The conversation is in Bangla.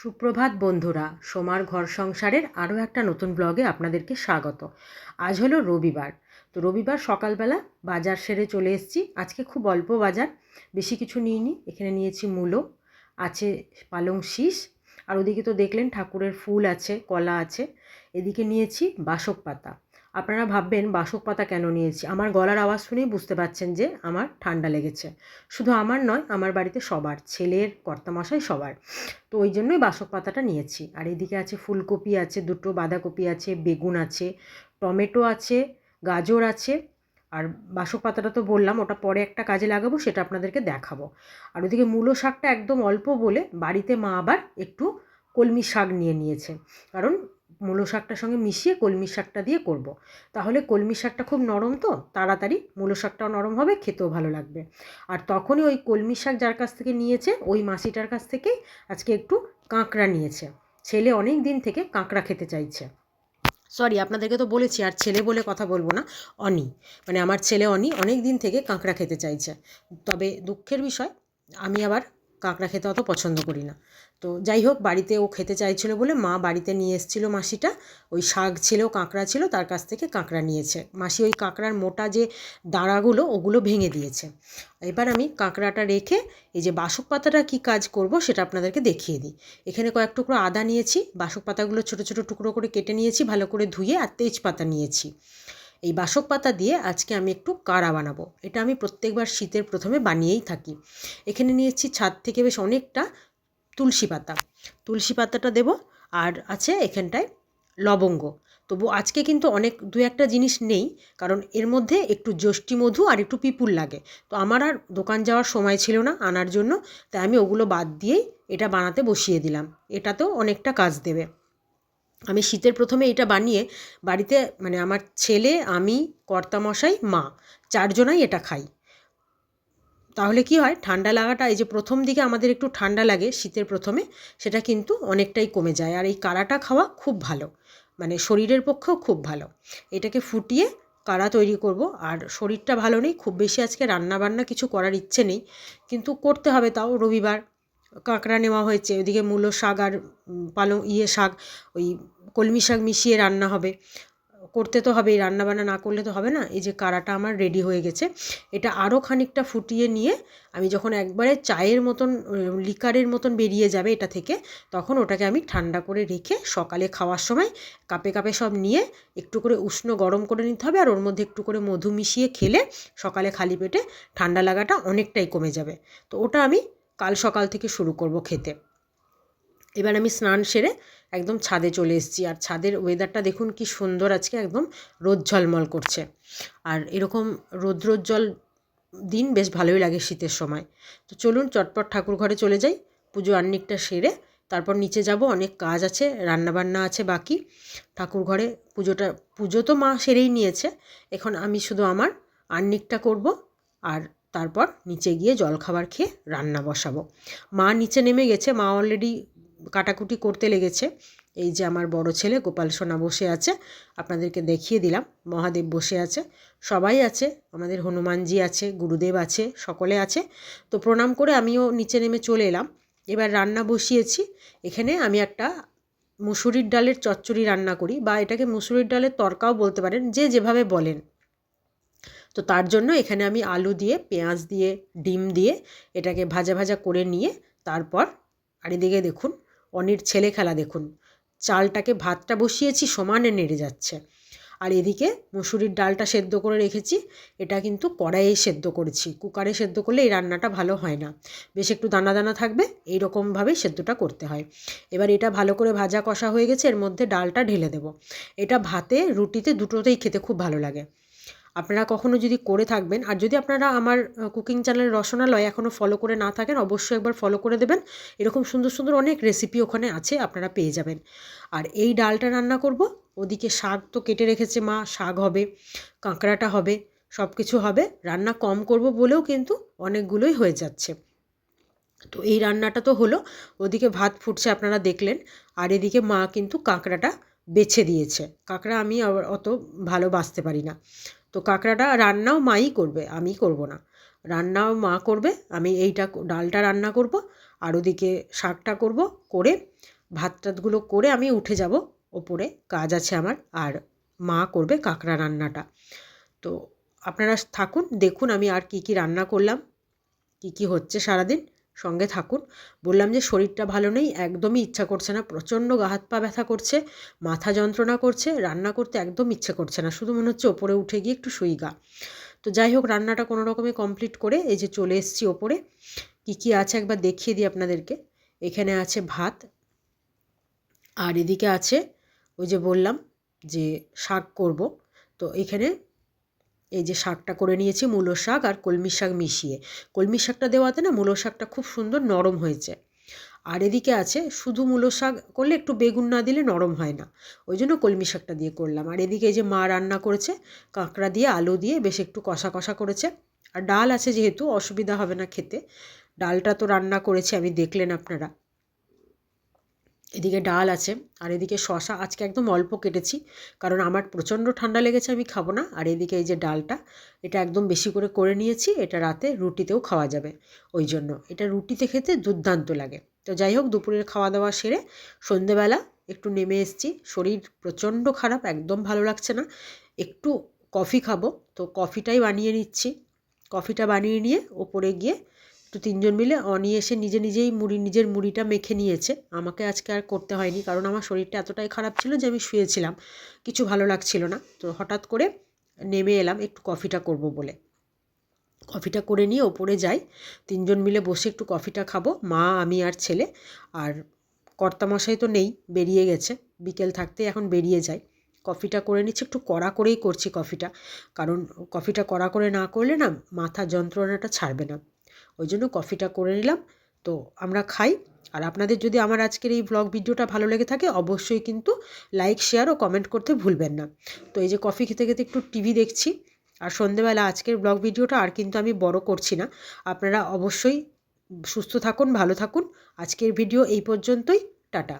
সুপ্রভাত বন্ধুরা, সোমার ঘর সংসারের আরও একটা নতুন ব্লগে আপনাদেরকে স্বাগত। আজ হলো রবিবার। তো রবিবার সকালবেলা বাজার সেরে চলে এসেছি। আজকে খুব অল্প বাজার, বেশি কিছু নিইনি। এখানে নিয়েছি মূলো, আছে পালং শীষ, আর ওদিকে তো দেখলেন ঠাকুরের ফুল আছে, কলা আছে। এদিকে নিয়েছি বাসক পাতা। আপনারা ভাববেন, বাসক পাতা কেন নিয়েছি? আমার গলার আওয়াজ শুনেই বুঝতে পারছেন যে আমার ঠান্ডা লেগেছে। শুধু আমার নয়, আমার বাড়িতে সবার, ছেলের, কর্তামশাই সবার। তো ওই জন্যই বাসক পাতাটা নিয়েছি। আর এদিকে আছে ফুলকপি আছে, দুটো বাঁধাকপি আছে, বেগুন আছে, টমেটো আছে, গাজর আছে। আর বাসক পাতাটা তো বললাম, ওটা পরে একটা কাজে লাগাবো, সেটা আপনাদেরকে দেখাবো। আর ওদিকে মূলো শাকটা একদম অল্প বলে বাড়িতে মা আবার একটু কলমি শাক নিয়ে নিয়েছে। কারণ মূলো শাকটার সঙ্গে মিশিয়ে কলমি শাকটা দিয়ে করব। তাহলে কলমি শাকটা খুব নরম তো, তাড়াতাড়ি মূলো শাকটাও নরম হবে, খেতেও ভালো লাগবে। আর তখনই ওই কলমি শাক যার কাছ থেকে নিয়েছে, ওই মাসিটার কাছ থেকেই আজকে একটু কাঁকড়া নিয়েছে। ছেলে অনেক দিন থেকে কাঁকড়া খেতে চাইছে। সরি, আপনাদেরকে তো বলেছি, আর ছেলে বলে কথা বলব না, অনি। মানে আমার ছেলে অনি অনেক দিন থেকে কাঁকড়া খেতে চাইছে। তবে দুঃখের বিষয়, আমি আবার কাঁকড়া খেতে অত পছন্দ করি না। তো যাই হোক, বাড়িতে ও খেতে চাইছিল বলে মা বাড়িতে নিয়ে এসেছিল মাসিটা। ওই শাক ছিল, কাঁকড়া ছিল, তার কাছ থেকে কাঁকড়া নিয়েছে। মাসি ওই কাঁকড়ার মোটা যে দাঁড়াগুলো, ওগুলো ভেঙে দিয়েছে। এবার আমি কাঁকড়াটা রেখে এই যে বাসক পাতাটা কী কাজ করব সেটা আপনাদেরকে দেখিয়ে দিই। এখানে কয়েক টুকরো আদা নিয়েছি, বাসক পাতাগুলো ছোটো ছোটো টুকরো করে কেটে নিয়েছি, ভালো করে ধুয়ে আর তেজপাতা নিয়েছি। এই বাসক পাতা দিয়ে আজকে আমি একটু কাড়া বানাবো। এটা আমি প্রত্যেকবার শীতের প্রথমে বানিয়েই থাকি। এখানে নিয়েছি ছাদ থেকে বেশ অনেকটা তুলসী পাতা। তুলসী পাতাটা দেব আর আছে এখানটায় লবঙ্গ। তবু আজকে কিন্তু অনেক দু একটা জিনিস নেই, কারণ এর মধ্যে একটু যষ্টি মধু আর একটু পিপুল লাগে। তো আমার আর দোকান যাওয়ার সময় ছিল না আনার জন্য, তাই আমি ওগুলো বাদ দিয়েই এটা বানাতে বসিয়ে দিলাম। এটাতেও অনেকটা কাজ দেবে। আমি শীতের প্রথমে এটা বানিয়ে বাড়িতে মানে আমার ছেলে, আমি, কর্তামশাই, মা চারজনাই এটা খাই। তাহলে কি হয়? ঠান্ডা লাগাটা, এই যে প্রথম দিকে আমাদের একটু ঠান্ডা লাগে শীতের প্রথমে, সেটা কিন্তু অনেকটাই কমে যায়। আর এই কাড়াটা খাওয়া খুব ভালো মানে শরীরের পক্ষেও খুব ভালো। এটাকে ফুটিয়ে কাড়া তৈরি করব? আর শরীরটা ভালো নেই, খুব বেশি আজকে রান্না বান্না কিছু করার ইচ্ছে নেই, কিন্তু করতে হবে তাও রবিবার। কাঁকড়া নেওয়া হয়েছে, ওইদিকে মূলো শাক আর পালং ইয়ে শাক, ওই কলমি শাক মিশিয়ে রান্না হবে। করতে তো হবেই রান্নাবান্না না করলে তো হবে না। এই যে কাড়াটা আমার রেডি হয়ে গেছে। এটা আরও খানিকটা ফুটিয়ে নিয়ে আমি যখন একবারে চায়ের মতন লিকারের মতন বেরিয়ে যাবে এটা থেকে, তখন ওটাকে আমি ঠান্ডা করে রেখে সকালে খাওয়ার সময় কাপে কাপে সব নিয়ে একটু করে উষ্ণ গরম করে নিতে হবে। আর ওর মধ্যে একটু করে মধু মিশিয়ে খেলে সকালে খালি পেটে ঠান্ডা লাগাটা অনেকটাই কমে যাবে। তো ওটা আমি কাল সকাল থেকে শুরু করব খেতে। এবার আমি স্নান সেরে একদম ছাদে চলে এসেছি। আর ছাদের ওয়েদারটা দেখুন কি সুন্দর আজকে, একদম রোদ ঝলমল করছে। আর এরকম রৌদ্রোজ্জ্বল দিন বেশ ভালোই লাগে শীতের সময়। তো চলুন চটপট ঠাকুর ঘরে চলে যাই, পুজো আন্নিকটা সেরে তারপর নিচে যাব, অনেক কাজ আছে, রান্নাবান্না আছে বাকি। ঠাকুর ঘরে পুজোটা, পুজো তো মা সেরেই নিয়েছে। এখন আমি শুধু আমার আন্নিকটা করব। আর তারপর নিচে গিয়ে জলখাবার খেয়ে রান্না বসাবো। মা নিচে নেমে গেছে। মা অলরেডি কাটাকুটি করতে লেগেছে। এই যে আমার বড় ছেলে গোপাল সোনা বসে আছে, আপনাদেরকে দেখিয়ে দিলাম। মহাদেব বসে আছে। সবাই আছে, আমাদের হনুমানজি আছে, গুরুদেব আছে, সকলে আছে। তো প্রণাম করে আমিও নিচে নেমে চলে এলাম। এবার রান্না বসিয়েছি। এখানে আমি একটা মুসুরির ডালের চচ্চড়ি রান্না করি বা এটাকে মুসুরির ডালের তরকাও বলতে পারেন, যে যেভাবে বলেন। তো তার জন্য এখানে আমি আলু দিয়ে, পেঁয়াজ দিয়ে, ডিম দিয়ে এটাকে ভাজা ভাজা করে নিয়ে তারপর আর এদিকে দেখুন, অনির ছেলে খেলা দেখুন। চালটাকে ভাতটা বসিয়েছি, সমানে নেড়ে যাচ্ছে। আর এদিকে মুসুরির ডালটা সেদ্ধ করে রেখেছি, এটা কিন্তু কড়াইয়ে সেদ্ধ করেছি। কুকারে সেদ্ধ করলে এই রান্নাটা ভালো হয় না। বেশ একটু দানা দানা থাকবে এই রকমভাবেই সেদ্ধটা করতে হয়। এবার এটা ভালো করে ভাজা কষা হয়ে গেছে, এর মধ্যে ডালটা ঢেলে দেবো। এটা ভাতে, রুটিতে দুটোতেই খেতে খুব ভালো লাগে। আপনারা কখনও যদি করে থাকবেন, আর যদি আপনারা আমার কুকিং চ্যানেল রসনালয় এখনও ফলো করে না থাকেন, অবশ্যই একবার ফলো করে দেবেন। এরকম সুন্দর সুন্দর অনেক রেসিপি ওখানে আছে, আপনারা পেয়ে যাবেন। আর এই ডালটা রান্না করব, ওদিকে শাক তো কেটে রেখেছে মা, শাক হবে, কাঁকড়াটা হবে সব কিছু হবে। রান্না কম করব বলেও কিন্তু অনেকগুলোই হয়ে যাচ্ছে। তো এই রান্নাটা তো হলো, ওদিকে ভাত ফুটছে আপনারা দেখলেন, আর এদিকে মা কিন্তু কাঁকড়াটা বেছে দিয়েছে। কাঁকড়া আমি অত ভালো বাঁচতে পারি না। তো কাঁকড়াটা রান্নাও মাই করবে, আমি করব না। রান্নাও মা করবে, আমি এইটা ডালটা রান্না করব, আর ওদিকে শাকটা করব, করে ভাত টাতগুলো করে আমি উঠে যাব, ওপরে কাজ আছে আমার, আর মা করবে কাঁকড়া রান্নাটা। তো আপনারা থাকুন, দেখুন আমি আর কি কি রান্না করলাম, কি কি হচ্ছে সারাদিন। সঙ্গে থাকুন। বললাম যে, শরীরটা ভালো নেই, একদমই ইচ্ছা করছে না। প্রচণ্ড গা হাত পা ব্যথা করছে, মাথা যন্ত্রণা করছে, রান্না করতে একদম ইচ্ছে করছে না। শুধু মনে হচ্ছে ওপরে উঠে গিয়ে একটু শুই গা। তো যাই হোক, রান্নাটা কোনো রকমে কমপ্লিট করে এই যে চলে এসেছি ওপরে। কী কী আছে একবার দেখিয়ে দিই আপনাদেরকে। এখানে আছে ভাত। আর এদিকে আছে ওই যে বললাম যে, শাক করব। তো এখানে এই যে শাকটা করে নিয়েছি, মূলো শাক আর কলমি শাক মিশিয়ে। কলমি শাকটা দেওয়াতে না মূলো শাকটা খুব সুন্দর নরম হয়েছে। আর এদিকে আছে, শুধু মূলো শাক করলে একটু বেগুন না দিলে নরম হয় না। ওই জন্য কলমি শাকটা দিয়ে করলাম। আর এদিকে এই যে মা রান্না করেছে, কাঁকড়া দিয়ে, আলু দিয়ে বেশ একটু কষা কষা করেছে। আর ডাল আছে যেহেতু, অসুবিধা হবে না খেতে। ডালটা তো রান্না করেছি, আমি দেখলেন আপনারা। এদিকে ডাল আছে, আর এদিকে শশা আজকে একদম অল্প কেটেছি, কারণ আমার প্রচণ্ড ঠান্ডা লেগেছে, আমি খাব না। আর এদিকে এই যে ডালটা, এটা একদম বেশি করে করে নিয়েছি, এটা রাতে রুটিতেও খাওয়া যাবে ওই জন্য। এটা রুটিতে খেতে দুর্দান্ত লাগে। তো যাই হোক, দুপুরের খাওয়া দাওয়া সেরে সন্ধেবেলা একটু নেমে এসেছি। শরীর প্রচণ্ড খারাপ, একদম ভালো লাগছে না। একটু কফি খাব, তো কফিটাই বানিয়ে নিচ্ছি। কফিটা বানিয়ে নিয়ে ওপরে গিয়ে তো তিনজন মিলে অনি এসে নিজে নিজেই মুড়ি, নিজের মুড়িটা মেখে নিয়েছে। আমাকে আজকে আর করতে হয়নি, কারণ আমার শরীরটা এতটাই খারাপ ছিল যে আমি শুয়েছিলাম। কিছু ভালো লাগছিল না। তো হঠাৎ করে নেমে এলাম, একটু কফিটা করব বলে। কফিটা করে নিয়ে ওপরে যাই। তিনজন মিলে বসে একটু কফিটা খাব, মা, আমি আর ছেলে। আর কর্তামশাই তো নেই, বেরিয়ে গেছে। বিকেল থাকতে এখন বেরিয়ে যায় কফিটা করে নিচ্ছি, একটু কড়া করেই করছি কফিটা। কারণ কফিটা কড়া করে না করলে না মাথা যন্ত্রণাটা ছাড়বে না। ওই জন্য কফিটা করে নিলাম। তো আমরা খাই। আর আপনাদের যদি আমার আজকের এই ব্লগ ভিডিওটা ভালো লেগে থাকে, অবশ্যই কিন্তু লাইক শেয়ার ও কমেন্ট করতে ভুলবেন না। তো এই যে কফি খেতে খেতে একটু টিভি দেখছি। আর সন্ধেবেলা আজকের ব্লগ ভিডিওটা আর কিন্তু আমি বড় করছি না। আপনারা অবশ্যই সুস্থ থাকুন, ভালো থাকুন। আজকের ভিডিও এই পর্যন্তই। টাটা।